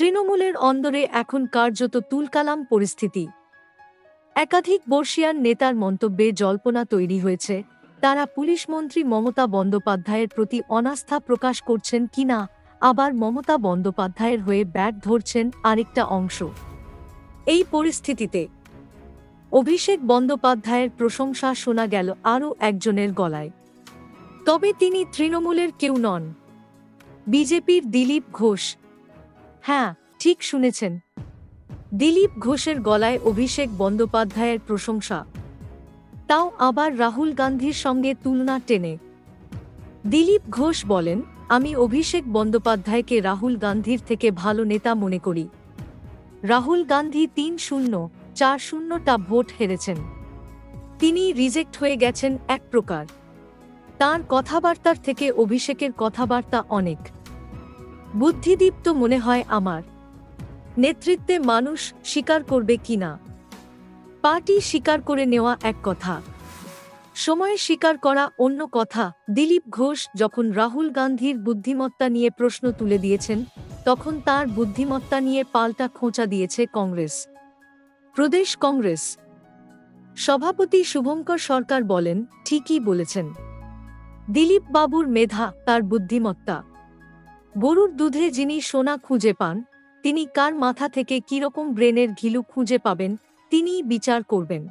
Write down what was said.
তৃণমূলের অন্দরে এখন কার্যত তুলকালাম পরিস্থিতি। একাধিক বর্ষিয়ান নেতার মন্তব্যে জল্পনা তৈরি হয়েছে, তারা পুলিশ মন্ত্রী মমতা বন্দ্যোপাধ্যায়ের প্রতি অনাস্থা প্রকাশ করছেন কিনা আবার মমতা বন্দ্যোপাধ্যায়ের হয়ে ব্যাট ধরছেন আরেকটা অংশ। এই পরিস্থিতিতে অভিষেক বন্দ্যোপাধ্যায়ের প্রশংসা শোনা গেল আরও একজনের গলায়। তবে তিনি তৃণমূলের কেউ নন। বিজেপির দিলীপ ঘোষ হ্যাঁ ঠিক শুনেছেন। দিলীপ ঘোষের গলায় অভিষেক বন্দ্যোপাধ্যায়ের প্রশংসা। তাও আবার রাহুল গান্ধীর সঙ্গে তুলনা টেনে। দিলীপ ঘোষ বলেন, আমি অভিষেক বন্দ্যোপাধ্যায়কে রাহুল গান্ধীর থেকে ভালো নেতা মনে করি। রাহুল গান্ধী তিন শূন্য, চার শূন্যটা ভোট হেরেছেন। তিনি রিজেক্ট হয়ে গেছেন এক প্রকার। তার কথাবার্তার থেকে অভিষেকের কথাবার্তা অনেক। বুদ্ধিদীপ্ত মনে হয় আমার। নেতৃত্বে মানুষ স্বীকার করবে কিনা পার্টি স্বীকার করে নেওয়া এক কথা। সময়ে স্বীকার করা অন্য কথা। দিলীপ ঘোষ যখন রাহুল গান্ধীর বুদ্ধিমত্তা নিয়ে প্রশ্ন তুলে দিয়েছেন, তখন তার বুদ্ধিমত্তা নিয়ে পাল্টা খোঁচা দিয়েছে কংগ্রেস। প্রদেশ কংগ্রেস। সভাপতি শুভঙ্কর সরকার বলেন, ঠিকই বলেছেন। দিলীপ বাবুর মেধা, তার বুদ্ধিমত্তা। গরুর দুধে যিনি সোনা খুঁজে পান, তিনি কার মাথা থেকে কীরকম ব্রেনের ঘিলু খুঁজে পাবেন, তিনিই বিচার করবেন।